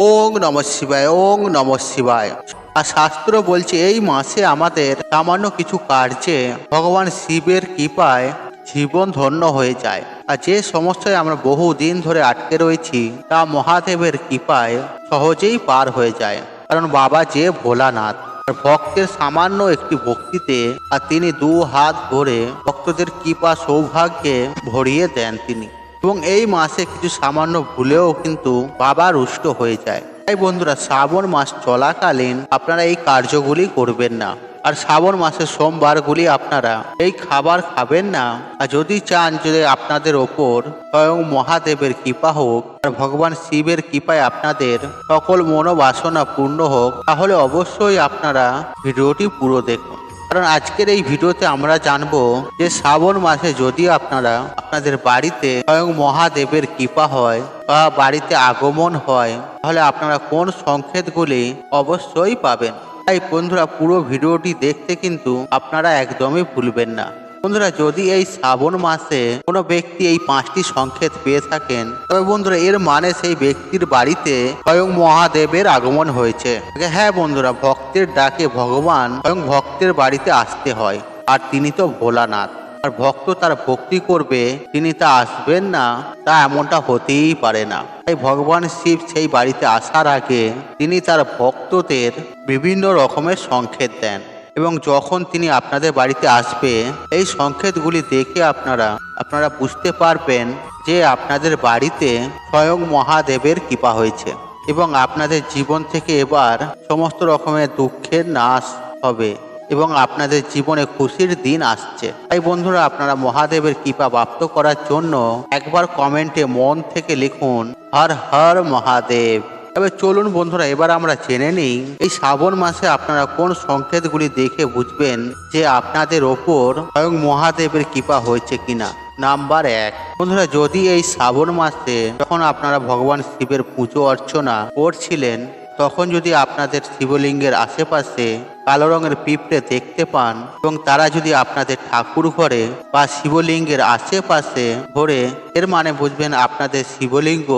ওং নম শিবায়, ওং নম শিবায়। আর শাস্ত্র বলছে, এই মাসে আমাদের সামান্য কিছু কার্যে ভগবান শিবের কৃপায় জীবন ধন্য হয়ে যায়। আর যে সমস্যায় আমরা বহু দিন ধরে আটকে রয়েছি, তা মহাদেবের কৃপায় সহজেই পার হয়ে যায়। কারণ বাবা যে ভোলানাথ ভক্তের সামান্য একটি ভক্তিতে, আর তিনি দু হাত ভরে ভক্তদের কৃপা সৌভাগ্যে ভরিয়ে দেন তিনি। এবং এই মাসে কিছু সামান্য ভুলেও কিন্তু বাবা রুষ্ট হয়ে যায়। তাই বন্ধুরা, শ্রাবণ মাস চলাকালীন আপনারা এই কার্যগুলি করবেন না। আর শ্রাবণ মাসের সোমবারগুলি আপনারা এই খাবার খাবেন না। আর যদি চান যদি আপনাদের ওপর স্বয়ং মহাদেবের কৃপা হোক আর ভগবান শিবের কৃপায় আপনাদের সকল মনোবাসনা পূর্ণ হোক, তাহলে অবশ্যই আপনারা ভিডিওটি পুরো দেখুন। কারণ আজকের এই ভিডিওতে আমরা জানব যে শ্রাবণ মাসে যদি আপনারা আপনাদের বাড়িতে স্বয়ং মহাদেবের কৃপা হয় বা বাড়িতে আগমন হয়, তাহলে আপনারা কোন সংকেতগুলি অবশ্যই পাবেন? তাই বন্ধুরা, পুরো ভিডিওটি দেখতে কিন্তু আপনারা একদমই ভুলবেন না। বন্ধুরা, যদি এই শ্রাবণ মাসে কোনো ব্যক্তি এই পাঁচটি সংকেত পেয়ে থাকেন, তবে বন্ধুরা, এর মানে সেই ব্যক্তির বাড়িতে স্বয়ং মহাদেবের আগমন হয়েছে। হ্যাঁ বন্ধুরা, ভক্তের ডাকে ভগবান স্বয়ং ভক্তের বাড়িতে আসতে হয়, আর তিনি তো ভোলানাথ। আর ভক্ত তার ভক্তি করবে, তিনি তা আসবেন না, তা এমনটা হতেই পারে না। তাই ভগবান শিব সেই বাড়িতে আসার আগে তিনি তার ভক্তদের বিভিন্ন রকমের সংকেত দেন। এবং যখন তিনি আপনাদের বাড়িতে আসবে, এই সংকেতগুলি দেখে আপনারা আপনারা বুঝতে পারবেন যে আপনাদের বাড়িতে স্বয়ং মহাদেবের কৃপা হয়েছে এবং আপনাদের জীবন থেকে এবার সমস্ত রকমের দুঃখের নাশ হবে এবং আপনাদের জীবনে খুশির দিন আসছে। তাই বন্ধুরা, আপনারা মহাদেবের কৃপা প্রাপ্ত করার জন্য একবার কমেন্টে মন থেকে লিখুন, হর হর মহাদেব। তবে চলুন বন্ধুরা, এবার আমরা জেনে নিই এই শ্রাবণ মাসে আপনারা কোন সংকেতগুলি দেখে বুঝবেন যে আপনাদের ওপর স্বয়ং মহাদেবের কৃপা হয়েছে কিনা? নাম্বার এক। বন্ধুরা, যদি এই শ্রাবণ মাসে যখন আপনারা ভগবান শিবের পুজো অর্চনা করছিলেন, তখন যদি আপনাদের শিবলিঙ্গের আশেপাশে কালো রঙের পিঁপড়ে দেখতে পান এবং তারা যদি আপনাদের ঠাকুর ঘরে বা শিবলিঙ্গের আশেপাশে ঘোরে, এর মানে বুঝবেন আপনাদের শিবলিঙ্গ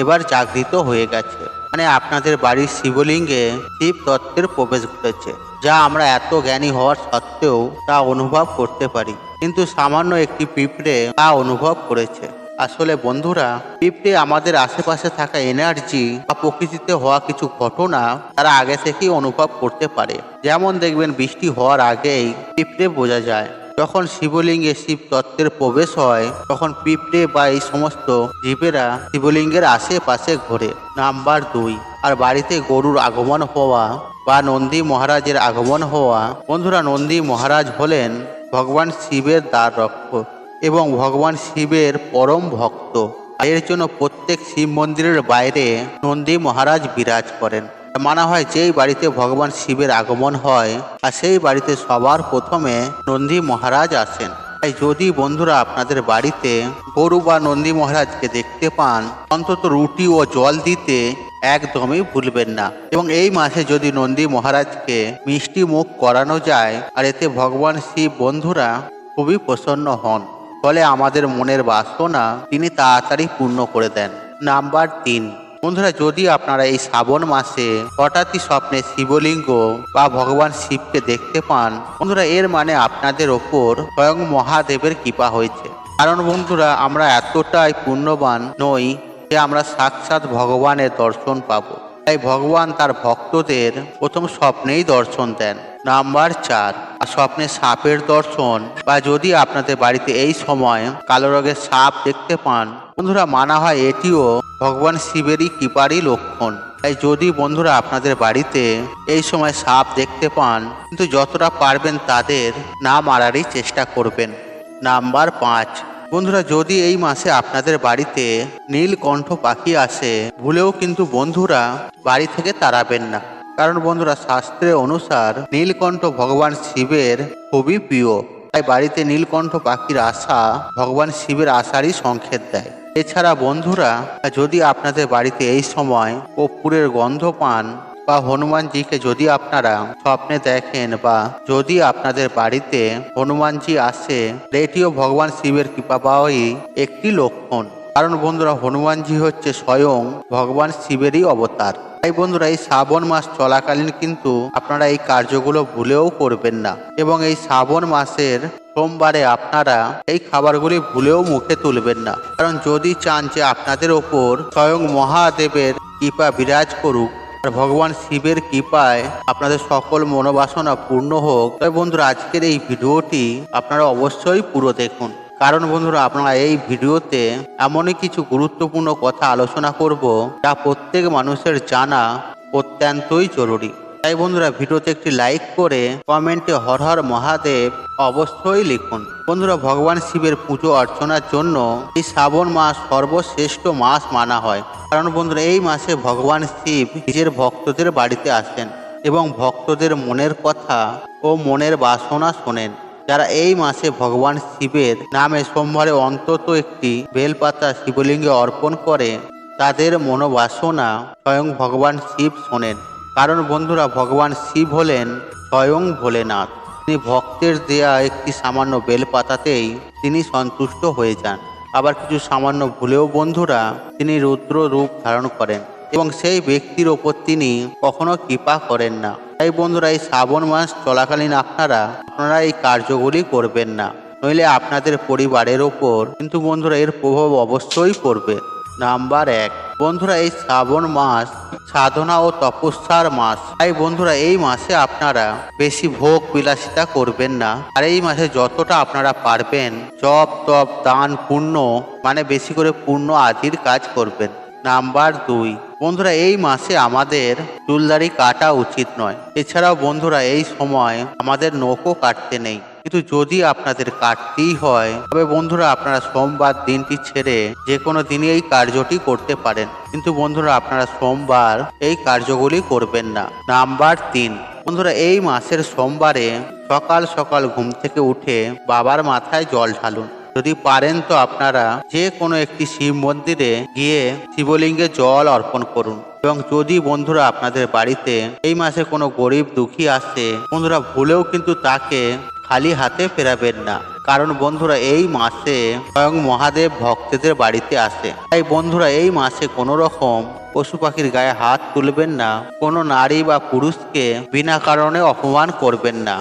এবার জাগৃত হয়ে গেছে। মানে আপনাদের বাড়ির শিবলিঙ্গে শিব তত্ত্বের প্রবেশ ঘটেছে, যা আমরা এত জ্ঞানী হওয়ার সত্ত্বেও তা অনুভব করতে পারি। কিন্তু সামান্য একটি পিঁপড়ে তা অনুভব করেছে। আসলে বন্ধুরা, পিঁপড়ে আমাদের আশেপাশে থাকা এনার্জি বা প্রকৃতিতে হওয়া কিছু ঘটনা তারা আগে থেকেই অনুভব করতে পারে। যেমন দেখবেন বৃষ্টি হওয়ার আগেই পিঁপড়ে বোঝা যায়। যখন শিবলিঙ্গে শিব তত্ত্বের প্রবেশ হয়, তখন পিঁপড়ে বা এই সমস্ত জীবেরা শিবলিঙ্গের আশেপাশে ঘোরে। নাম্বার দুই, আর বাড়িতে গরুর আগমন হওয়া বা নন্দী মহারাজের আগমন হওয়া। বন্ধুরা, নন্দী মহারাজ হলেন ভগবান শিবের দ্বার রক্ষক এবং ভগবান শিবের পরম ভক্ত। এর জন্য প্রত্যেক শিব মন্দিরের বাইরে নন্দী মহারাজ বিরাজ করেন। মানা হয় যেই বাড়িতে ভগবান শিবের আগমন হয়, আর সেই বাড়িতে সবার প্রথমে নন্দী মহারাজ আসেন। তাই যদি বন্ধুরা আপনাদের বাড়িতে গরু বা নন্দী মহারাজকে দেখতে পান, অন্তত রুটি ও জল দিতে একদমই ভুলবেন না। এবং এই মাসে যদি নন্দী মহারাজকে মিষ্টি মুখ করানো যায়, আর এতে ভগবান শিব বন্ধুরা খুবই প্রসন্ন হন। ফলে আমাদের মনের বাসনা তিনি তাড়াতাড়ি পূর্ণ করে দেন। নাম্বার তিন। বন্ধুরা, যদি আপনারা এই শ্রাবণ মাসে হঠাৎই স্বপ্নে শিবলিঙ্গ বা ভগবান শিবকে দেখতে পান, বন্ধুরা, এর মানে আপনাদের ওপর স্বয়ং মহাদেবের কৃপা হয়েছে। কারণ বন্ধুরা, আমরা এতটাই পুণ্যবান নই যে আমরা সাক্ষাৎ ভগবানের দর্শন পাবো। তাই ভগবান তার ভক্তদের প্রথম স্বপ্নেই দর্শন দেন। নাম্বার চার স্বপ্নে সাপের দর্শন বা যদি আপনাদের বাড়িতে এই সময় কালো রঙের সাপ দেখতে পান, বন্ধুরা মানা হয় এটিও ভগবান শিবেরই কৃপারই লক্ষণ। তাই যদি বন্ধুরা আপনাদের বাড়িতে এই সময় সাপ দেখতে পান, কিন্তু যতটা পারবেন তাদের না মারারই চেষ্টা করবেন। নাম্বার পাঁচ, বন্ধুরা যদি এই মাসে আপনাদের বাড়িতে নীলকণ্ঠ পাখি আসে, ভুলেও কিন্তু বন্ধুরা বাড়ি থেকে তাড়াবেন না। কারণ বন্ধুরা শাস্ত্রের অনুসার নীলকণ্ঠ ভগবান শিবের খুবই প্রিয়। তাই বাড়িতে নীলকণ্ঠ পাখির আশা ভগবান শিবের আশারই সংকেত দেয়। এছাড়া বন্ধুরা, যদি আপনাদের বাড়িতে এই সময় কর্পূরের গন্ধ পান বা হনুমানজিকে যদি আপনারা স্বপ্নে দেখেন বা যদি আপনাদের বাড়িতে হনুমানজি আসে এটিও ভগবান শিবের কৃপা পাওয়াই একটি লক্ষণ। কারণ বন্ধুরা, হনুমানজি হচ্ছে স্বয়ং ভগবান শিবেরই অবতার। তাই বন্ধুরা, এই শ্রাবণ মাস চলাকালীন কিন্তু আপনারা এই কার্যগুলো ভুলেও করবেন না। এবং এই শ্রাবণ মাসের সোমবারে আপনারা এই খাবারগুলি ভুলেও মুখে তুলবেন না। কারণ যদি চান যে আপনাদের ওপর স্বয়ং মহাদেবের কৃপা বিরাজ করুক, আর ভগবান শিবের কৃপায় আপনাদের সকল মনোবাসনা পূর্ণ হোক তবে বন্ধুরা, আজকের এই ভিডিওটি আপনারা অবশ্যই পুরো দেখুন। কারণ বন্ধুরা, আপনারা এই ভিডিওতে এমনই কিছু গুরুত্বপূর্ণ কথা আলোচনা করব যা প্রত্যেক মানুষের জানা অত্যন্তই জরুরি। তাই বন্ধুরা, ভিডিওতে একটি লাইক করে কমেন্টে হর হর মহাদেব অবশ্যই লিখুন। বন্ধুরা, ভগবান শিবের পুজো অর্চনার জন্য এই শ্রাবণ মাস সর্বশ্রেষ্ঠ মাস মানা হয়। কারণ বন্ধুরা, এই মাসে ভগবান শিব নিজের ভক্তদের বাড়িতে আসেন এবং ভক্তদের মনের কথা ও মনের বাসনা শোনেন। যারা এই মাসে ভগবান শিবের নামে সোমবারে অন্তত একটি বেলপাতা শিবলিঙ্গে অর্পণ করে, তাদের মনোবাসনা স্বয়ং ভগবান শিব শোনেন। কারণ বন্ধুরা, ভগবান শিব হলেন স্বয়ং ভোলেনাথ। তিনি ভক্তের দেয়া একটি সামান্য বেলপাতাতেই তিনি সন্তুষ্ট হয়ে যান। আবার কিছু সামান্য ভুলেও বন্ধুরা, তিনি রুদ্র রূপ ধারণ করেন এবং সেই ব্যক্তির ওপর তিনি কখনো কৃপা করেন না। তাই বন্ধুরা, এই শ্রাবণ মাস চলাকালীন আপনারা আপনারা এই কার্যগুলি করবেন না। নইলে আপনাদের পরিবারের ওপর কিন্তু বন্ধুরা এর প্রভাব অবশ্যই পড়বে। নাম্বার এক, বন্ধুরা এই শ্রাবণ মাস সাধনা ও তপস্যার মাস। তাই বন্ধুরা, এই মাসে আপনারা বেশি ভোগ বিলাসিতা করবেন না। আর এই মাসে যতটা আপনারা পারবেন, জপ, তপ, দান, পুণ্য মানে বেশি করে পুণ্য আদির কাজ করবেন। নাম্বার দুই। বন্ধুরা, এই মাসে আমাদের চুলদাড়ি কাটা উচিত নয়। এছাড়াও বন্ধুরা, এই সময় আমাদের নখও কাটতে নেই। কিন্তু যদি আপনাদের কাটতেই হয়, তবে বন্ধুরা, আপনারা সোমবার দিনটি ছেড়ে যে কোনো দিনই এই কার্যটি করতে পারেন। কিন্তু বন্ধুরা, আপনারা সোমবার এই কার্যগুলি করবেন না। নাম্বার তিন। বন্ধুরা, এই মাসের সোমবারে সকাল সকাল ঘুম থেকে উঠে বাবার মাথায় জল ঢালুন। যদি পারেন তো আপনারা যে কোনো একটি শিব মন্দিরে গিয়ে শিবলিঙ্গে জল অর্পণ করুন। এবং যদি বন্ধুরা আপনাদের বাড়িতে এই মাসে কোনো গরিব দুঃখী আসে, বন্ধুরা ভুলেও কিন্তু তাকে খালি হাতে ফেরাবেন না। কারণ বন্ধুরা এই মাসে স্বয়ং মহাদেব ভক্তদের বাড়িতে আসে। তাই বন্ধুরা এই মাসে কোনো রকম পশু পাখির গায়ে হাত তুলবেন না, কোনো নারী বা পুরুষকে বিনা কারণে অপমান করবেন না,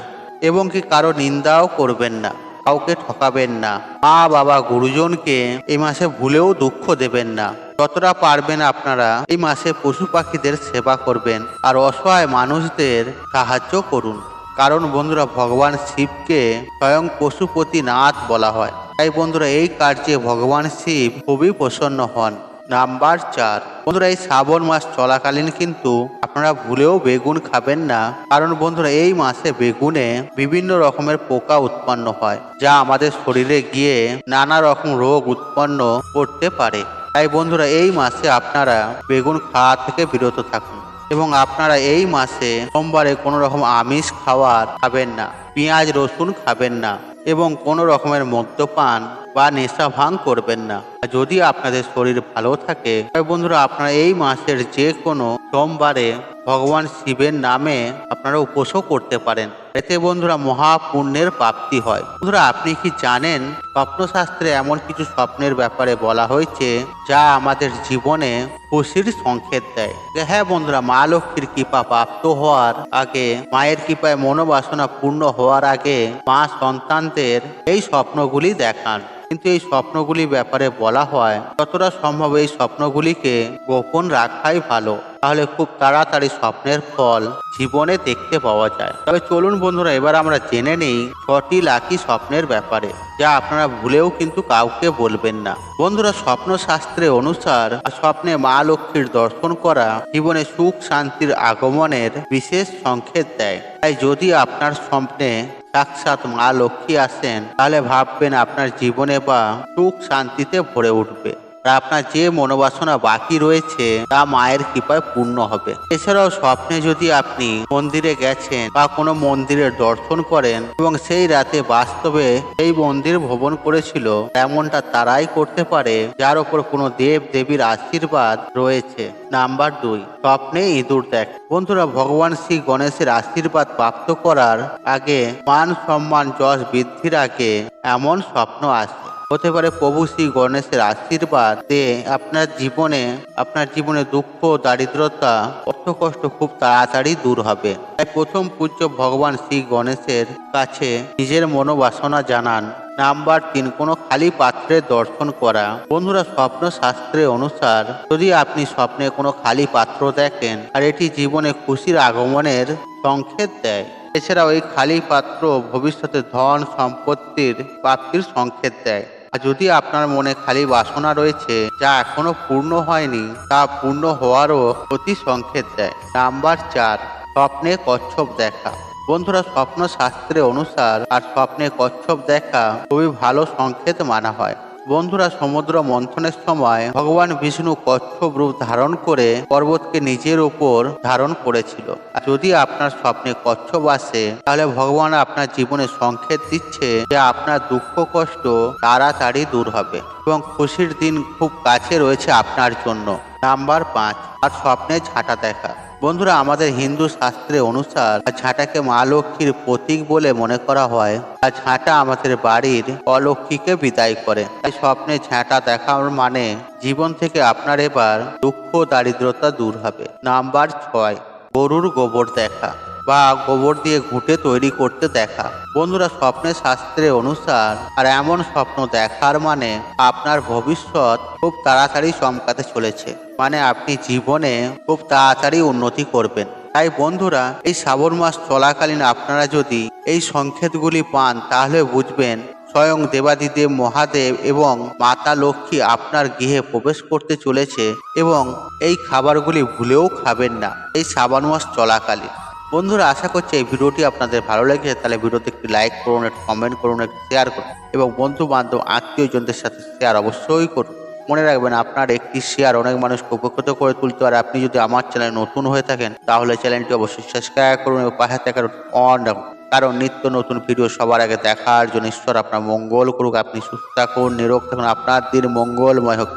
এবং কি কারও নিন্দাও করবেন না। কাউকে ঠকাবেন না। মা, বাবা, গুরুজনকে এই মাসে ভুলেও দুঃখ দেবেন না। যতটা পারবেন আপনারা এই মাসে পশু পাখিদের সেবা করবেন আর অসহায় মানুষদের সাহায্য করুন। কারণ বন্ধুরা, ভগবান শিবকে স্বয়ং পশুপতিনাথ বলা হয়। তাই বন্ধুরা, এই কার্যে ভগবান শিব খুবই প্রসন্ন হন। নাম্বার চার। বন্ধুরা, এই শ্রাবণ মাস চলাকালীন কিন্তু আপনারা ভুলেও বেগুন খাবেন না। কারণ বন্ধুরা, এই মাসে বেগুনে বিভিন্ন রকমের পোকা উৎপন্ন হয়, যা আমাদের শরীরে গিয়ে নানা রকম রোগ উৎপন্ন করতে পারে। তাই বন্ধুরা, এই মাসে আপনারা বেগুন খাওয়া থেকে বিরত থাকুন এবং আপনারা এই মাসে সোমবারে কোনো রকম আমিষ খাওয়ার খাবেন না, পেঁয়াজ রসুন খাবেন না এবং কোনো রকমের মদ্যপান বা নেশা ভাঙ করবেন না। যদি আপনাদের শরীর ভালো থাকে, তবে বন্ধুরা আপনারা এই মাসের যে কোনো সোমবারে ভগবান শিবের নামে আপনারা উপোসও করতে পারেন। এতে বন্ধুরা মহাপুণ্যের প্রাপ্তি হয়। বন্ধুরা, আপনি কি জানেন স্বপ্নশাস্ত্রে এমন কিছু স্বপ্নের ব্যাপারে বলা হয়েছে, যা আমাদের জীবনে খুশির সংকেত দেয়? হ্যাঁ বন্ধুরা, মা লক্ষ্মীর কৃপা প্রাপ্ত হওয়ার আগে, মায়ের কৃপায় মনোবাসনা পূর্ণ হওয়ার আগে মা সন্তানদের এই স্বপ্নগুলি দেখান। কিন্তু এই স্বপ্নগুলি ব্যাপারে বলা হয়, যতটা সম্ভব এই স্বপ্নগুলিকে গোপন রাখাই ভালো, তাহলে খুব তাড়াতাড়ি স্বপ্নের ফল জীবনে দেখতে পাওয়া যায়। তবে চলুন বন্ধুরা, এবার আমরা জেনে নেই ছটি লাকি স্বপ্নের ব্যাপারে, যা আপনারা ভুলেও কিন্তু কাউকে বলবেন না। বন্ধুরা স্বপ্ন শাস্ত্রে অনুসার, স্বপ্নে মা লক্ষ্মীর দর্শন করা জীবনে সুখ শান্তির আগমনের বিশেষ সংকেত দেয়। তাই যদি আপনার স্বপ্নে সাক্ষাৎ মা লক্ষ্মী আসেন তাহলে ভাববেন আপনার জীবনে বা সুখ শান্তিতে ভরে উঠবে। আপনার যে মনোবাসনা বাকি রয়েছে, তা মায়ের কৃপায় পূর্ণ হবে। এছাড়াও স্বপ্নে যদি আপনি মন্দিরে গেছেন বা কোনো মন্দিরের দর্শন করেন এবং সেই রাতে বাস্তবে সেই মন্দির ভ্রমণ করেছিল, এমনটা তারাই করতে পারে, যার ওপর কোনো দেব দেবীর আশীর্বাদ রয়েছে। নাম্বার দুই, স্বপ্নে ইঁদুর দেখ। বন্ধুরা, ভগবান শ্রী গণেশের আশীর্বাদ প্রাপ্ত করার আগে মান, সম্মান, যশ, বৃদ্ধির আগে এমন স্বপ্ন আসে। হতে পারে প্রভু শ্রী গণেশের আশীর্বাদ দিয়ে আপনার জীবনে আপনার জীবনে দুঃখ, দারিদ্রতা অর্থ কষ্ট খুব তাড়াতাড়ি দূর হবে। তাই প্রথম পূজ্য ভগবান শ্রী গণেশের কাছে নিজের মনোবাসনা জানান। নাম্বার তিন, কোনো খালি পাত্রের দর্শন করা। বন্ধুরা স্বপ্ন শাস্ত্রের অনুসার যদি আপনি স্বপ্নে কোনো খালি পাত্র দেখেন, আর এটি জীবনে খুশির আগমনের সংকেত দেয়। এছাড়াও এই খালি পাত্র ভবিষ্যতে ধন, সম্পত্তির প্রাপ্তির সংকেত দেয়। আর যদি আপনার মনে খালি বাসনা রয়েছে, যা এখনও পূর্ণ হয়নি, তা পূর্ণ হওয়ারও অতি সংকেত দেয়। নাম্বার চার, স্বপ্নে কচ্ছপ দেখা। বন্ধুরা স্বপ্ন শাস্ত্রে অনুসার আর স্বপ্নে কচ্ছপ দেখা খুবই ভালো সংকেত মানা হয়। বন্ধুরা, সমুদ্র মন্থনের সময় ভগবান বিষ্ণু কচ্ছপ রূপ ধারণ করে পর্বতকে নিজের উপর ধারণ করেছিল। যদি আপনার স্বপ্নে কচ্ছপ আসে, তাহলে ভগবান আপনার জীবনে সংকেত দিচ্ছে যে আপনার দুঃখ, কষ্ট তাড়াতাড়ি দূর হবে এবং খুশির দিন খুব কাছে রয়েছে আপনার জন্য। নাম্বার পাঁচ আর স্বপ্নে ঝাঁটা দেখা। বন্ধুরা, আমাদের হিন্দু শাস্ত্রে অনুসার ঝাঁটাকে মা লক্ষ্মীর প্রতীক বলে মনে করা হয় আর ঝাঁটা আমাদের বাড়ির অলক্ষ্মীকে বিদায় করে। তাই স্বপ্নে ঝাঁটা দেখার মানে জীবন থেকে আপনার এবার দুঃখ, দারিদ্রতা দূর হবে। নাম্বার ছয়, গরুর গোবর দেখা বা গোবর দিয়ে ঘুঁটে তৈরি করতে দেখা। বন্ধুরা স্বপ্নের শাস্ত্রে অনুসার আর এমন স্বপ্ন দেখার মানে আপনার ভবিষ্যৎ খুব তাড়াতাড়ি চমকাতে চলেছে। মানে আপনি জীবনে খুব তাড়াতাড়ি উন্নতি করবেন। তাই বন্ধুরা, এই শ্রাবণ মাস চলাকালীন আপনারা যদি এই সংকেতগুলি পান, তাহলে বুঝবেন স্বয়ং দেবাদিদেব মহাদেব এবং মাতা লক্ষ্মী আপনার গৃহে প্রবেশ করতে চলেছে এবং এই খাবারগুলি ভুলেও খাবেন না এই শ্রাবণ মাস চলাকালীন। বন্ধুরা, আশা করছি এই ভিডিওটি আপনাদের ভালো লেগেছে। তাহলে ভিডিওতে একটি লাইক করুন, একটি কমেন্ট করুন, একটি শেয়ার করুন এবং বন্ধু বান্ধব আত্মীয়জনদের সাথে শেয়ার অবশ্যই করুন। মনে রাখবেন, আপনার একটি শেয়ার অনেক মানুষকে উপকৃত করে তুলতে। পারে আপনি যদি আমার চ্যানেল নতুন হয়ে থাকেন, তাহলে চ্যানেলটি অবশ্যই সাবস্ক্রাইব করুন এবং পাশে থাকার অন রাখুন। কারণ নিত্য নতুন ভিডিও সবার আগে দেখার জন্য ঈশ্বর আপনার মঙ্গল করুক। আপনি সুস্থ থাকুন, নিরোগ থাকুন। আপনার দিন মঙ্গলময় হোক।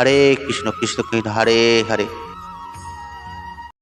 হরে কৃষ্ণ কৃষ্ণ কৃষ্ণ, হরে হরে।